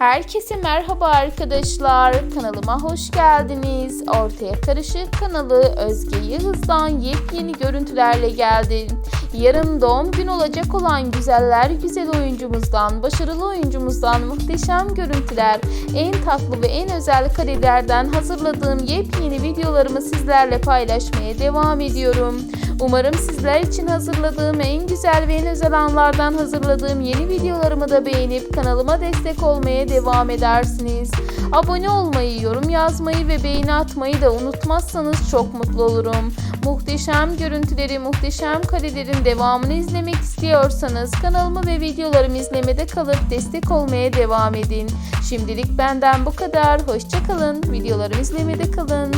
Herkese merhaba arkadaşlar. Kanalıma hoş geldiniz. Ortaya Karışık kanalı Özge Yıldız'dan yepyeni görüntülerle geldi. Yarın doğum gün olacak olan güzeller güzel oyuncumuzdan, başarılı oyuncumuzdan muhteşem görüntüler, en tatlı ve en özel karelerden hazırladığım yepyeni videolarımı sizlerle paylaşmaya devam ediyorum. Umarım sizler için hazırladığım en güzel ve en özel anlardan hazırladığım yeni videolarımı da beğenip kanalıma destek olmaya devam edersiniz. Abone olmayı, yorum yazmayı ve beğeni atmayı da unutmazsanız çok mutlu olurum. Muhteşem görüntüleri, muhteşem karelerin devamını izlemek istiyorsanız kanalımı ve videolarımı izlemede kalıp destek olmaya devam edin. Şimdilik benden bu kadar. Hoşçakalın. Videolarımı izlemede kalın.